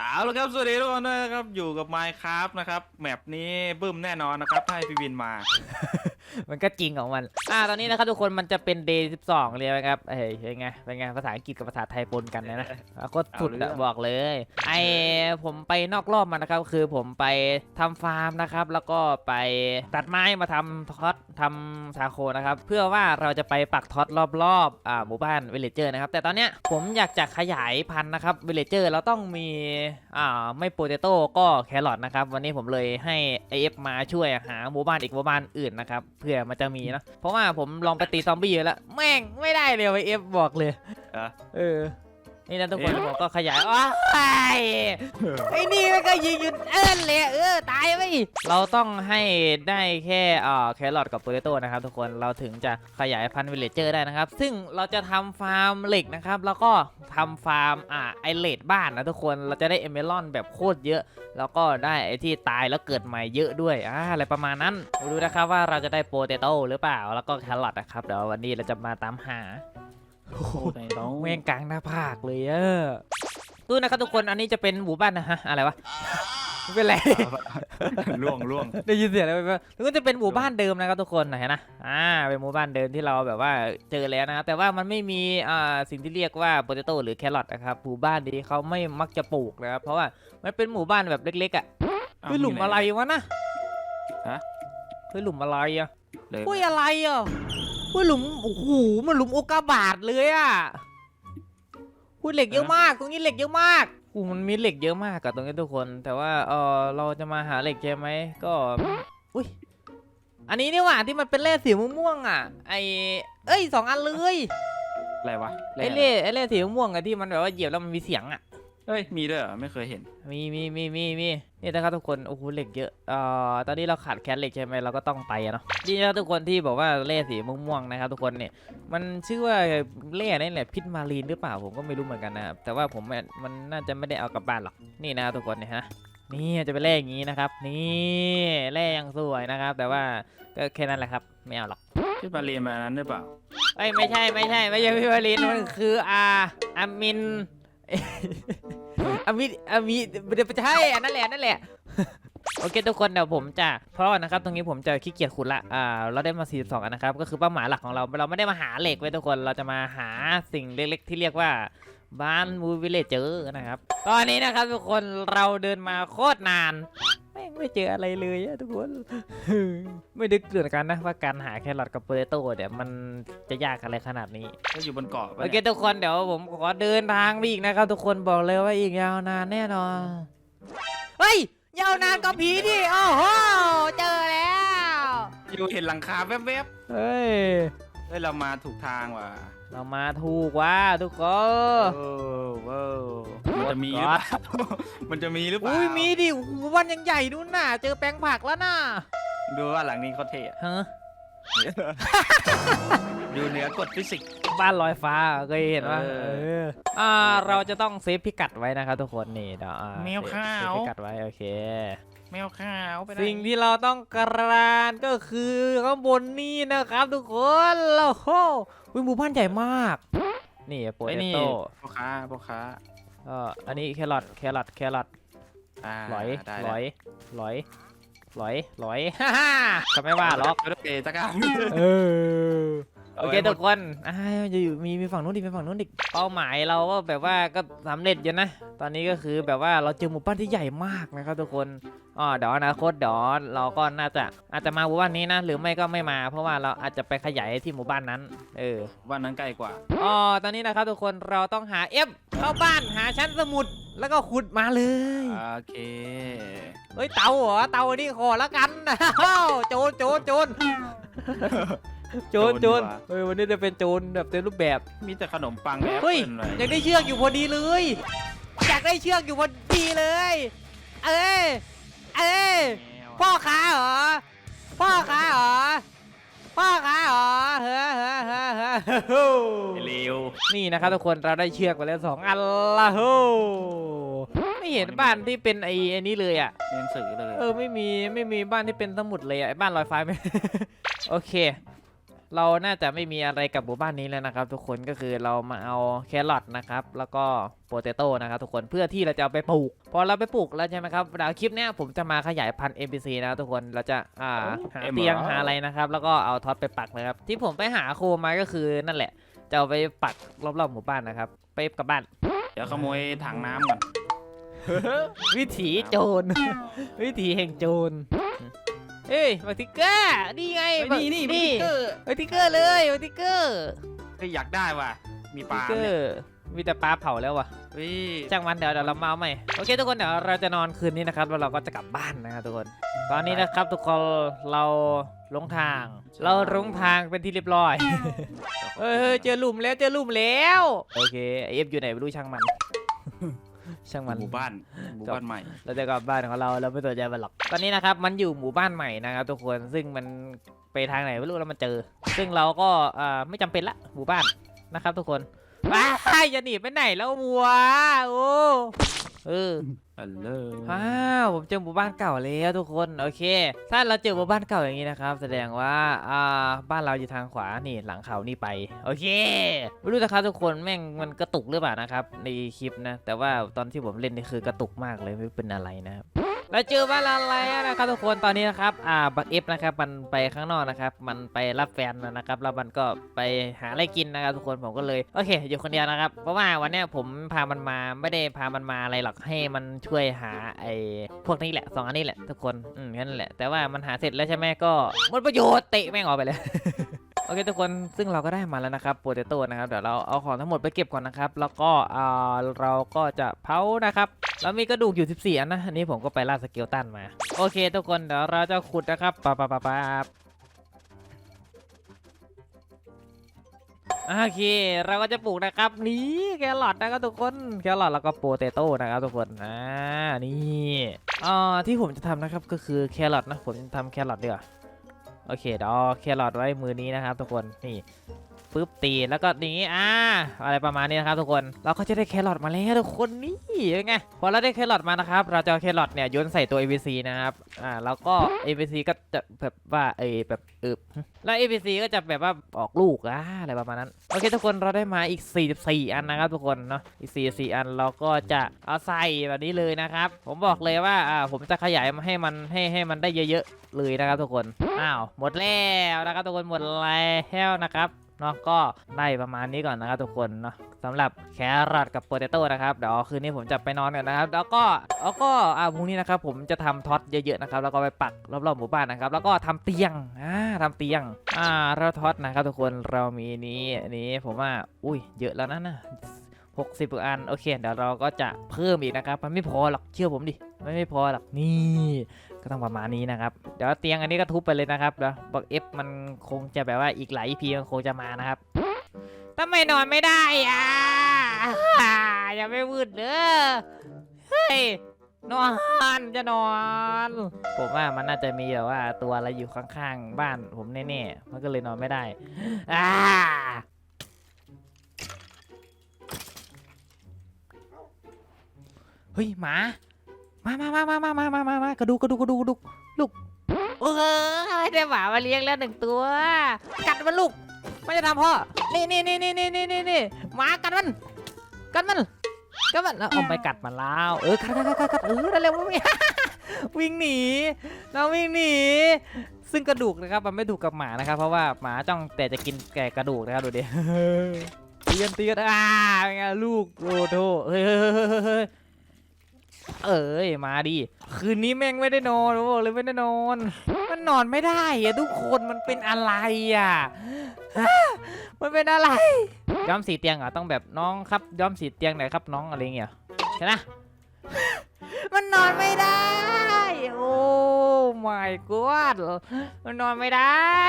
เอาละครับสวัสดีทุกคนด้วยนะครับอยู่กับ Minecraft นะครับแมปนี้บึ้มแน่นอนนะครับถ้าให้พี่วินมา มันก็จริงของมัน อ่า ตอนนี้นะครับทุกคนมันจะเป็น day 12เลยนะครับ เฮ้ยเป็นไง เป็นไง ภาษาอังกฤษกับภาษาไทยปนกันนะนะอะโคตรสุดเอาเรื่อะองบอกเลย ไอผมไปนอกรอบมานะครับ คือผมไปทำฟาร์มนะครับ แล้วก็ไปตัดไม้มาทำท็อตทำชาโคนะครับ เพื่อว่าเราจะไปปักท็อตรอบๆ อ่า หมู่บ้านวิลเลเจอร์นะครับ แต่ตอนเนี้ยผมอยากจะขยายพันธุ์นะครับวิลเลเจอร์เราต้องมี อ่า ไม่โปเตโต้ก็แครอทนะครับ วันนี้ผมเลยให้ AF มาช่วยหาหมู่บ้านอีกหมู่บ้านอื่นนะครับเพื่อมันจะมีนะ เพราะว่าผมลองไปตีซอมบี้อยู่แล้ว แม่งไม่ได้เลย AF บอกเลย เออเออ นี่นะทุกคนเอ๊ะผมก็ขยายว้ายไอ้นี่มันก็ยิงหยุดเอิ้นเลยเออตายไปเราต้องให้ได้แค่อ่าแครอทกับโปเตโต้นะครับทุกคนเราถึงจะขยายพันธุ์วิลเลเจอร์ได้นะครับ ซึ่งเราจะทำฟาร์มเหล็กนะครับ แล้วก็ทำฟาร์มอ่าไอเลดบ้านนะทุกคนเราจะได้เอเมลอนแบบโคตรเยอะ แล้วก็ได้ไอที่ตายแล้วเกิดใหม่เยอะด้วยอ่าอะไรประมาณนั้นมาดูนะครับว่าเราจะได้โปเตโต้หรือเปล่าแล้วก็แครอทนะครับเดี๋ยววันนี้เราจะมาตามหา โอ้โหไหนน้องแม่งกลางหน้าผากเลยเออดูนะครับทุกคนอันนี้จะเป็นหมู่บ้านนะฮะอะไรวะไม่เป็นไร ล่วงล่วงได้ยินเสียงอะไรไหมแล้วก็จะเป็นหมู่บ้านเดิมนะครับทุกคนนะเห็นนะ อ่า เป็นหมู่บ้านเดิมที่เราแบบว่าเจอแล้วนะครับแต่ว่ามันไม่มีอ่าสิ่งที่เรียกว่าโปเตโต้หรือแครอทนะครับ หมู่บ้านนี้เขาไม่มักจะปลูกนะครับ เพราะว่ามันเป็นหมู่บ้านแบบเล็กๆอะเฮ้ยหลุมอะไรวะนะฮะเฮ้ยหลุมอะไรอะเลยเฮ้ยอะไรอะ เฮ้ยหลุมโอ้โหมันหลุมโอกาบาตเลยอะเฮ้ยเหล็กเยอะมากตรงนี้เหล็กเยอะมากโอ้มันมีเหล็กเยอะมากกับตรงนี้ทุกคน แต่ว่าเออเราจะมาหาเหล็กใช่ไหมก็อุ้ยอันนี้นี่หว่าที่มันเป็นแร่สีม่วงๆอะ ไอเอ้ยสองอันเลยอะไรวะไอเล่ไอเล่สีม่วงๆอะที่มันแบบว่าเหยียบแล้วมันมีเสียงอะ เฮ้ยมีด้วยเหรอไม่เคยเห็น มีมีมีมีมีนี่นะครับทุกคนโอ้โหเหล็กเยอะเอ่อตอนนี้เราขาดแคสเหล็กใช่ไหมเราก็ต้องไปอะเนาะนี่นะครับทุกคนที่บอกว่าเล่สีม่วงๆนะครับทุกคนเนี่ยมันชื่อว่าเล่นี่แหละพิษมารีนหรือเปล่าผมก็ไม่รู้เหมือนกันนะครับแต่ว่าผมมันมันน่าจะไม่ได้เอากลับบ้านหรอกนี่นะครับทุกคนเนี่ยฮะนี่จะเป็นเล่อย่างนี้นะครับ นี่เล่ยังสวยนะครับ แต่ว่าก็แค่นั้นแหละครับไม่เอาหรอกที่มาเรียนมานั้นหรือเปล่าเอ้ยไม่ใช่ไม่ใช่ไม่ใช่พิมารีนมันคืออาอามิน อามิอามิเดี๋ยวให้อันนั่นแหละนั่นแหละ โอเคทุกคนเดี๋ยวผมจะเพราะว่อนะครับตรงนี้ผมจะขี้เกียจขุดละอ่าเราได้มา 42อันนะครับ ก็คือเป้าหมายหลักของเราเราไม่ได้มาหาเหล็กไว้ทุกคนเราจะมาหาสิ่งเล็กๆ ที่เรียกว่าบ้านมูวิเลเจอร์นะครับ ตอนนี้นะครับทุกคนเราเดินมาโคตรนาน แม่งไม่เจออะไรเลยอะทุกคน ไม่ดึกเดือนกันนะว่าการหาแครอทกับโปเตโต้เนี่ยมันจะยากอะไรขนาดนี้ ก็อยู่บนเกาะปะโอเคเนี่ยทุกคนเดี๋ยวผมขอเดินทางไปอีกนะครับ ทุกคนบอกเลยว่าอีกยาวนานแน่นอน เฮ้ย ยาวนานก็ผีดิโอ้โหเจอแล้ว อยู่เห็นหลังคาแวบเฮ้ย ๆเฮ้ยเรามาถูกทางว่ะ เรามาถูกว่าทุกคนโอ้โว้วมันจะมีหรือเปล่า มันจะมีหรือเปล่าอุ้ยมีดิโอ้โหวันยังใหญ่นู่นน่ะ เจอแปลงผักแล้วน่ะดูว่าหลังนี้เขาเท่อะ ฮะดูเหนือกฎฟิสิกส์ บ้านลอยฟ้าเคยเห็นว่าเออ เอออ่าเราจะต้องเซฟพิกัดไว้นะครับทุกคนนี่เดี๋ยวอ่าแมวขาว เซฟพิกัดไว้โอเค แมวขาวไปไหนสิ่งที่เราต้องการก็คือข้างบนนี่นะครับ ทุกคนโอ้โหวิหมู่บ้านใหญ่มาก นี่โปไอ้เตนี่โต้พ่อค้าพ่อค้าเอ่ออันนี้แครอทแครอทแครอทอ่าหลอยได้หลอยหลอยหลอยหลอยฮ่าฮ่าก็ไม่ว่าหรอกโอเคตะกร้า เออ โอเคเอาไว้หมดทุกคนอ่าจะอยู่มีมีฝั่งนู้นดิมีฝั่งนู้นดิเป้าหมายเราก็แบบว่าก็สำเร็จอยู่นะ ตอนนี้ก็คือแบบว่าเราเจอหมู่บ้านที่ใหญ่มากนะครับทุกคนอ๋อเดี๋ยวอนาคตเดี๋ยวเราก็น่าจะอาจจะมาหมู่บ้านนี้นะ หรือไม่ก็ไม่มา เพราะว่าเราอาจจะไปขยายที่หมู่บ้านนั้น เออวันนั้นใกล้กว่าอ๋อตอนนี้นะครับทุกคนเราต้องหาเอฟเข้าบ้านหาชั้นสมุดแล้วก็ขุดมาเลยโอเคเฮ้ยเตาเหรอเตาอันนี้ขอละกันอ้าวโจรโจรโจร โจรโจรเฮ้ยวันนี้จะเป็นโจรแบบเต็มรูปแบบ มีแต่ขนมปังแอปเฮ้ยเปิ้ลเลยอยากได้เชือกอยู่พอดีเลย อยากได้เชือกอยู่พอดีเลย เอ้ยเอ้ยแมวพ่อค้าเหรอพ่อค้าเหรอพ่อค้าเหรอเฮ้อเฮ้อเฮ้อเฮ้อเฮ้อไอ้เลวนี่นะครับทุกคนเราได้เชือกไปแล้วสองอันละโหไม่เห็นบ้านที่เป็นไอ้ไอันนี้เลยอะ เรียนสื่อเลยเออไม่มีไม่มีบ้านที่เป็นสมุดเลยอะไอ้บ้านลอยฟ้าไหม โอเค เราน่าจะไม่มีอะไรกับหมู่บ้านนี้แล้วนะครับ ทุกคนก็คือเรามาเอาแครอทนะครับ แล้วก็โปเตโต้นะครับทุกคนเพื่อที่เราจะเอาไปปลูก พอเราไปปลูกแล้วใช่ไหมครับเดี๋ยวคลิปเนี้ยผมจะมาขยายพันธุ์ NPC นะครับทุกคนเราจะอ่าหาเอ็มเตียงเหรอหาอะไรนะครับ แล้วก็เอาท็อตไปปักนะครับ ที่ผมไปหาโคมาก็คือนั่นแหละ จะเอาไปปักรอบๆหมู่บ้านนะครับ ไปกลับบ้าน เดี๋ยวขโมยถังน้ำก่อนวิถีโจร วิถีแห่งโจร เฮ้ยมาติกเกอร์นี่ไงเฮ้ยนี่นี่มีนี่ติ๊กเกอร์มาติกเกอร์เลยมาติกเกอร์เฮ้ยอยากได้ว่ะ มีปติลากเกอเนี่ยร์มีแต่ปลาเผาแล้ววะเฮ้ยจ้างมันเดี๋ยวเดี๋ยวเรามาเอาใหม่โอเคทุกคนเดี๋ยวเราจะนอนคืนนี้นะครับแล้วเราก็จะกลับบ้านนะครับทุกคน ตอนนี้นะครับทุกคนเราหลงทาง เราหลงทางเป็นที่เรียบร้อยเฮ้ยเฮ้ยเจอหลุมแล้วเจอหลุมแล้ว โอเคไอเอฟอยู่ไหนไม่รู้ช่างมัน ช่างมัน หมู่บ้านหมู่บ้านใหม่ เราจะกลับบ้านของเราเราไม่สนใจมันหรอกตอนนี้นะครับมันอยู่หมู่บ้านใหม่นะครับทุกคนซึ่งมันไปทางไหนไม่รู้แล้วมันเจอ ซึ่งเราก็อ่าไม่จำเป็นละหมู่บ้านนะครับ ทุกคนว้ายอย่าหนีไปไหนแล้ววัวโอ้ เออฮัลโหลว้าวผมเจอหมู่บ้านเก่าแล้วทุกคนโอเค ถ้าเราเจอหมู่บ้านเก่าอย่างนี้นะครับ แสดงว่าอ่าบ้านเราอยู่ทางขวานี่หลังเขานี่ไปโอเคไม่รู้นะครับทุกคนแม่งมันกระตุกหรือเปล่านะครับในคลิปนะ แต่ว่าตอนที่ผมเล่นนี่คือกระตุกมากเลยไม่รู้เป็นอะไรนะครับ เราเจอบ้าอะไรนะครับทุกคนตอนนี้นะครับอ่าบักเอฟนะครับมันไปข้างนอกนะครับ มันไปรับแฟนนะครับแล้วมันก็ไปหาอะไรกินนะครับทุกคนผมก็เลยโอเค อยู่คนเดียวนะครับ เพราะว่าวันนี้ผมพามันมาไม่ได้พามันมาอะไรหรอกให้มันช่วยหาไอ้พวกนี้แหละสองอันนี้แหละทุกคนอืมแค่นั้นแหละแต่ว่ามันหาเสร็จแล้วใช่ไหมก็หมดประโยชน์เตะแม่งออกไปเลย โอเคทุกคนซึ่งเราก็ได้มาแล้วนะครับโปเตโต้นะครับเดี๋ยวเราเอาของทั้งหมดไปเก็บก่อนนะครับ แล้วก็อ่าเราก็จะเผานะครับแล้วมีกระดูกอยู่ 14 อันนะอันนี้ผมก็ไปล่าสเกลตันมา โอเค ทุกคนเดี๋ยวเราจะขุดนะครับปะปะปะปะโอเค เราก็จะปลูกนะครับ นี่แครอทนะครับทุกคนแครอทแล้วก็โปเตโต้นะครับทุกคนอ่านี่อ่าที่ผมจะทำนะครับก็คือแครอทนะผมจะทำแครอทดีกว่า โอเคเดี๋ยวเอาแครอทไว้มือนี้นะครับทุกคนนี่ ปึ๊บตีแล้วก็นี้อ่าอะไรประมาณนี้นะครับทุกคนเราก็จะได้แครอทมาแล้วทุกคนนี่เป็นไงพอเราได้แครอทมานะครับ เราจะแครอทเนี่ยโยนใส่ตัว ABC นะครับอ่าแล้วก็ ABC ก็จะแบบว่าเออแบบเออแล้ว ABC ก็จะแบบว่าออกลูกอ่าอะไรประมาณนั้นโอเคทุกคนเราได้มาอีก 44 อันนะครับทุกคนเนาะอีก 44 อันเราก็จะเอาใส่แบบนี้เลยนะครับ ผมบอกเลยว่าอ่าผมจะขยายมาให้มันให้ให้มันได้เยอะๆเลยนะครับทุกคนอ้าวหมดแล้วนะครับทุกคนหมดแล้วนะครับ เนาะก็ได้ประมาณนี้ก่อนนะครับทุกคนเนาะสำหรับแครอทกับโปเตโต้นะครับเดี๋ยวคืนนี้ผมจะไปนอนกันนะครับ แล้วก็แล้วก็อ่าพรุ่งนี้นะครับผมจะทำท็อตเยอะๆนะครับแล้วก็ไปปักรอบๆหมู่บ้านนะครับ แล้วก็ทำเตียงอ่าทำเตียงอ่าเราท็อตนะครับทุกคนเรามีนี้นี้ผมว่าอุ้ยเยอะแล้วนะนะ60กว่าอัน โอเค เดี๋ยวเราก็จะเพิ่มอีกนะครับ มันไม่พอหรอก เชื่อผมดิไม่ไม่พอหรอก นี่ ก็ต้องประมาณนี้นะครับ เดี๋ยวเตียงอันนี้ก็ทุบไปเลยนะครับเดี๋ยวบอกเอฟมันคงจะแบบว่าอีกหลายพีมันคงจะมานะครับทำไมนอนไม่ได้อะอย่าไปวืดเด้อเฮ้ยนอนจะนอน ผมว่ามันน่าจะมีแบบว่าตัวอะไรอยู่ข้างๆ บ้านผมแน่ๆ มันก็เลยนอนไม่ได้อ่าเฮ้ยหมา มามามามามามามามามากระดูกกระดูกกระดูกกระดูกลูกโอ้ยได้หมามาเลี้ยงแล้วหนึ่งตัว กัดมันลูกไม่จะทำพ่อ นี่นี่นี่นี่นี่นี่นี่นี่หมากัดมัน กัดมัน กัดมันแล้วเอาไปกัดมันแล้ว เออ กัดกัดกัดกัดกัดเออนั่นเร็ววิ่งวิ่งหนี เราวิ่งหนี ซึ่งกระดูกนะครับมันไม่ถูกกับหมานะครับ เพราะว่าหมาจ้องแต่จะกินแก่กระดูกนะครับดูดิเตียนเตียนอ่าเป็นไงลูกโอ้โถเฮ้ย เอ้ยมาดิคืนนี้แม่งไม่ได้นอนโอ้เลยไม่ได้นอน มันนอนไม่ได้อะทุกคนมันเป็นอะไรอะฮะมันเป็นอะไรย้อมสีเตียงเหรอะต้องแบบน้องครับย้อมสีเตียงหน่อยครับน้องอะไรเงี้ยใช่ไหม มันนอนไม่ได้ โอ้ my god มันนอนไม่ได้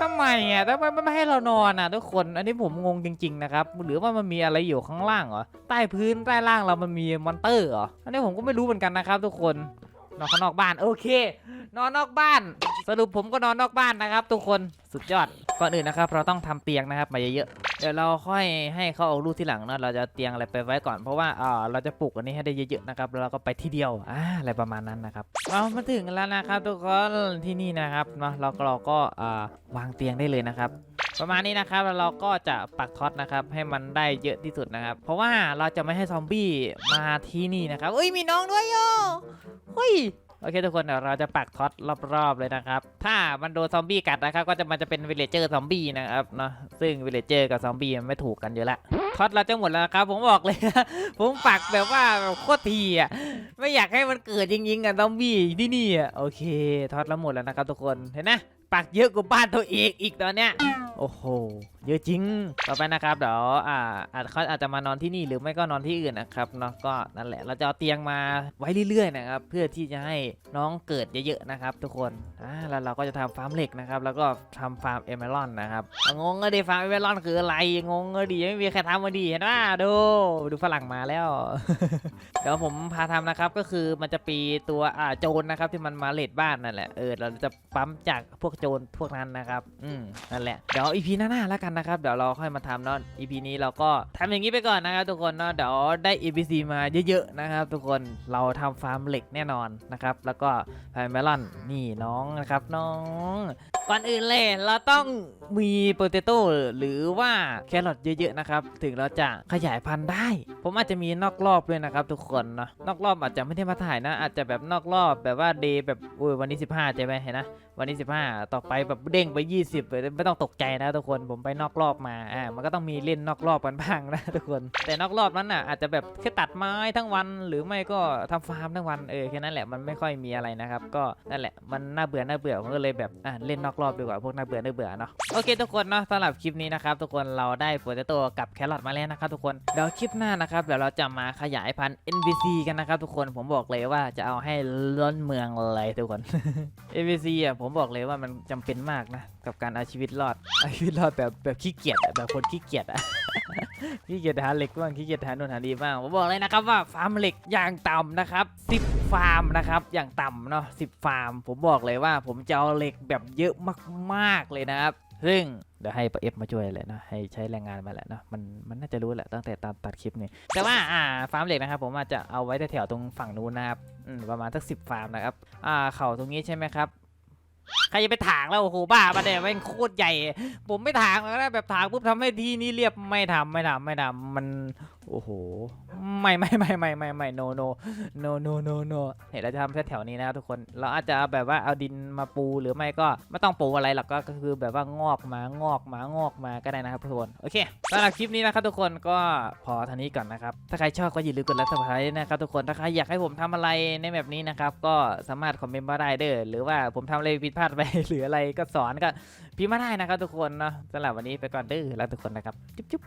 ทำไมอะทำไมไม่ให้เรานอนอะทุกคน อันนี้ผมงงจริงๆนะครับ หรือว่ามันมีอะไรอยู่ข้างล่างเหรอ ใต้พื้นใต้ล่างเรามันมีมอนเตอร์เหรอ อันนี้ผมก็ไม่รู้เหมือนกันนะครับ ทุกคน นอนข้างนอกบ้าน โอเค นอนนอกบ้าน สรุปผมก็นอนนอกบ้านนะครับ ทุกคน สุดยอด ก่อนอื่นนะครับเราต้องทำเตียงนะครับมาเยอะๆเดี๋ยวเราค่อยให้เขาเอาลูกที่หลังเนอะเราจะเตียงอะไรไปไว้ก่อนเพราะว่าอ่าเราจะปลูกอันนี้ให้ได้เยอะๆนะครับแล้วเราก็ไปที่เดียวอ่าอะไรประมาณนั้นนะครับเรามาถึงแล้วนะครับทุกคนที่นี่นะครับเนาะเราก็เราก็อ่าวางเตียงได้เลยนะครับประมาณนี้นะครับแล้วเราก็จะปักท็อตนะครับให้มันได้เยอะที่สุดนะครับ เพราะว่าเราจะไม่ให้ซอมบี้มาที่นี่นะครับเอ้ยมีน้องด้วยโยเฮ้ย โอเคทุกคนเดี๋ยวเราจะปักท็อตรอบๆเลยนะครับ ถ้ามันโดนซอมบี้กัดนะครับ ก็จะมันจะเป็นวิลเลเจอร์ซอมบี้นะครับเนาะซึ่งวิลเลเจอร์กับซอมบี้มันไม่ถูกกันอยู่ละท็อตเราจะหมดแล้วนะครับ ผมบอกเลยนะผมปักแบบว่าโคตรทีอะไม่อยากให้มันเกิดจริงๆกับซอมบี้ที่นี่อะโอเคท็อตเราหมดแล้วนะครับทุกคนเห็นนะ ปักเยอะกว่าบ้านตัวเองอีกตอนเนี้ยโอ้โห เยอะจริง ต่อไปนะครับเดี๋ยวอ่าอาจเขาอาจจะมานอนที่นี่หรือไม่ก็นอนที่อื่นนะครับเนาะก็นั่นแหละเราจะเอาเตียงมาไว้เรื่อยๆนะครับเพื่อที่จะให้น้องเกิดเยอะๆนะครับ ทุกคนอ่าแล้วเราก็จะทำฟาร์มเหล็กนะครับแล้วก็ทำฟาร์มเอเมอรัลนะครับอะงงก็ดีฟาร์มเอเมอรัลคืออะไรงงก็ดีไม่มีใครทำมาดีเห็นไหมดูดูฝรั่งมาแล้วเดี๋ยวผมพาทำนะครับก็คือมันจะปีตัวอ่าโจรนะครับที่มันมาเลดบ้านนั่นแหละเออเราจะปั๊มจากพวกโจรพวกนั้นนะครับ อืมนั่นแหละ เดี๋ยวอีพีหน้าๆแล้วกันนะครับ เดี๋ยวเราค่อยมาทำเนาะอีพีนี้เราก็ทำอย่างนี้ไปก่อนนะครับทุกคนเนาะ เดี๋ยวได้ EPC มาเยอะๆนะครับทุกคน เราทำฟาร์มเหล็กแน่นอนนะครับ แล้วก็ฟาร์มเมลอนนี่น้องนะครับน้อง ก่อนอื่นเลยเราต้องมีโปเตโต้หรือว่าแครอทเยอะๆนะครับ ถึงเราจะขยายพันธุ์ได้ ผมอาจจะมีนอกรอบด้วยนะครับทุกคนเนาะ นอกรอบอาจจะไม่ได้มาถ่ายนะ อาจจะแบบนอกรอบแบบว่าเดย์แบบอุ้ยวันนี้ 15ใช่ไหมเห็นนะวันนี้ 15ต่อไปแบบเด้งไป 20เลยไม่ต้องตกใจนะทุกคนผมไปนอกรอบมาอ่ามันก็ต้องมีเล่นนอกรอบกันบ้างนะทุกคน แต่นอกรอบนั้นน่ะอาจจะแบบแค่ตัดไม้ทั้งวัน หรือไม่ก็ทำฟาร์มทั้งวันเออแค่นั้นแหละมันไม่ค่อยมีอะไรนะครับ ก็นั่นแหละมันน่าเบื่อน่าเบื่อผมก็เลยแบบอ่าเล่นนอกรอบดีกว่าพวกน่าเบื่อน่าเบื่อเนาะโอเค ทุกคนเนาะสำหรับคลิปนี้นะครับทุกคนเราได้โปเตโต้กับแครอทมาแล้วนะครับทุกคนเดี๋ยวคลิปหน้านะครับเดี๋ยวเราจะมาขยายพันธุ์ NPC กันนะครับทุกคนผมบอกเลยว่าจะเอาให้ล้นเมืองเลยทุกคน NPC อะผมบอกเลยว่ามันจำเป็นมากนะ กับการเอาชีวิตรอดเอาชีวิตรอดแบบแบบขี้เกียจอะแบบคนขี้เกียจอะขี้เกียจหาเหล็กบ้างขี้เกียจหาโน่นหานี่บ้างผมบอกเลยนะครับว่าฟาร์มเหล็กอย่างต่ำนะครับ10ฟาร์มนะครับอย่างต่ำเนาะ10ฟาร์ม ผมบอกเลยว่าผมจะเอาเหล็กแบบเยอะมากๆเลยนะครับซึ่งเดี๋ยวให้ปะเอฟมาช่วยเลยนะให้ใช้แรงงานมาแหละเนาะมันมันน่าจะรู้แหละตั้งแต่ตามตัดคลิปนี่แต่ว่าอ่าฟาร์มเหล็กนะครับผมอาจจะเอาไว้แถวตรงฝั่งนู้นนะครับประมาณสักสิบฟาร์มนะครับอ่าเข่าตรงนี้ใช่ไหมครับ ใครจะไปถางแล้วโอ้โหบ้าปะเนี่ยแม่งโคตรใหญ่ ผมไม่ถางแล้วนะแบบถางปุ๊บทำให้ที่นี่เรียบไม่ทำไม่ทำไม่ทำมันโอ้โหไม่ไม่ไม่ไม่ไม่ไม่ no no no no no no เห็นเราจะทำแถวๆนี้นะครับทุกคนเราอาจจะแบบว่าเอาดินมาปูหรือไม่ก็ไม่ต้องปูอะไรหรอกก็คือแบบว่างอกมางอกมางอกมาก็ได้นะครับทุกคนโอเคสำหรับคลิปนี้นะครับทุกคนก็พอเท่านี้ก่อนนะครับถ้าใครชอบก็อย่าลืมกดไลค์ subscribe นะครับทุกคนถ้าใครอยากให้ผมทำอะไรในแบบนี้นะครับก็สามารถคอมเมนต์มาได้เด้อหรือว่าผมทำอะไรผิดพลาดไปหรืออะไรก็สอนก็พิมพ์มาได้นะครับทุกคนเนาะสำหรับวันนี้ไปก่อนเด้อแล้วทุกคนนะครับ จุ๊บ